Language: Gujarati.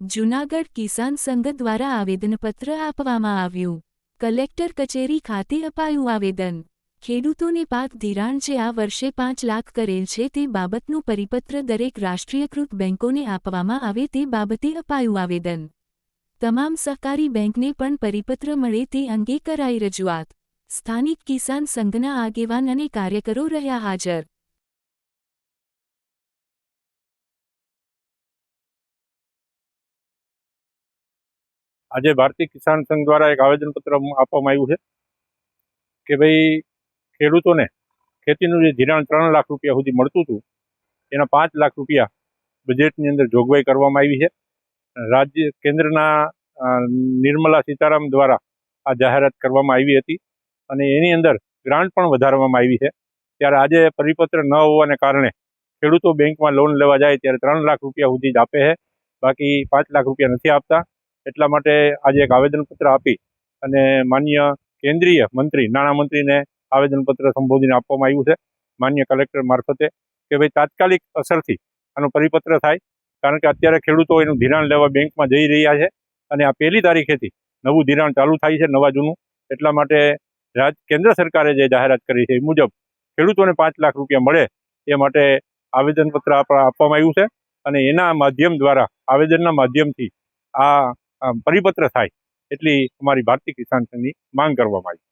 જૂનાગઢ કિસાન સંઘ દ્વારા આવેદનપત્ર આપવામાં આવ્યું. કલેક્ટર કચેરી ખાતે અપાયું આવેદન. ખેડૂતોને પાક ધિરાણ જે આ વર્ષે પાંચ લાખ કરેલ છે તે બાબતનું પરિપત્ર દરેક રાષ્ટ્રીયકૃત બેંકોને આપવામાં આવે તે બાબતે અપાયું આવેદન. તમામ સહકારી બેંકને પણ પરિપત્ર મળે તે અંગે કરાઈ રજૂઆત. સ્થાનિક કિસાન સંઘના આગેવાન અને કાર્યકરો રહ્યા હાજર. આજે ભારતીય કિસાન સંઘ દ્વારા એક આવેદનપત્ર આપવામાં આવ્યું છે કે ભાઈ, ખેડૂતોને ખેતીનું જે ધિરાણ ત્રણ લાખ રૂપિયા સુધી મળતું હતું, એના પાંચ લાખ રૂપિયા બજેટની અંદર જોગવાઈ કરવામાં આવી છે. રાજ્ય કેન્દ્રના નિર્મલા સીતારામ દ્વારા આ જાહેરાત કરવામાં આવી હતી અને એની અંદર ગ્રાન્ટ પણ વધારવામાં આવી છે. ત્યારે આજે પરિપત્ર ન હોવાને કારણે ખેડૂતો બેંકમાં લોન લેવા જાય ત્યારે ત્રણ લાખ રૂપિયા સુધી જ આપે છે. બાકી પાંચ લાખ રૂપિયા નથી આપતા. એટલા માટે આજે એક આવેદનપત્ર આપી અને માન્ય કેન્દ્રીય મંત્રી નાણામંત્રીને આવેદનપત્ર સંબોધીને આપવામાં આવ્યું છે. માન્ય કલેક્ટર મારફતે કે ભાઈ તાત્કાલિક અસરથી આનો પરિપત્ર થાય, કારણ કે અત્યારે ખેડૂતો એનું ધિરાણ લેવા બેંકમાં જઈ રહ્યા છે અને આ પહેલી તારીખેથી નવું ધિરાણ ચાલુ થાય છે, નવા જૂનું. એટલા માટે રાજ, કેન્દ્ર સરકારે જે જાહેરાત કરી છે એ મુજબ ખેડૂતોને પાંચ લાખ રૂપિયા મળે એ માટે આવેદનપત્ર આપવા- આપવામાં આવ્યું છે. અને એના માધ્યમ દ્વારા, આવેદનના માધ્યમથી આ પરિપત્ર થાય એટલી અમારી ભારતીય કિસાન સંઘની માંગ કરવામાં આવી.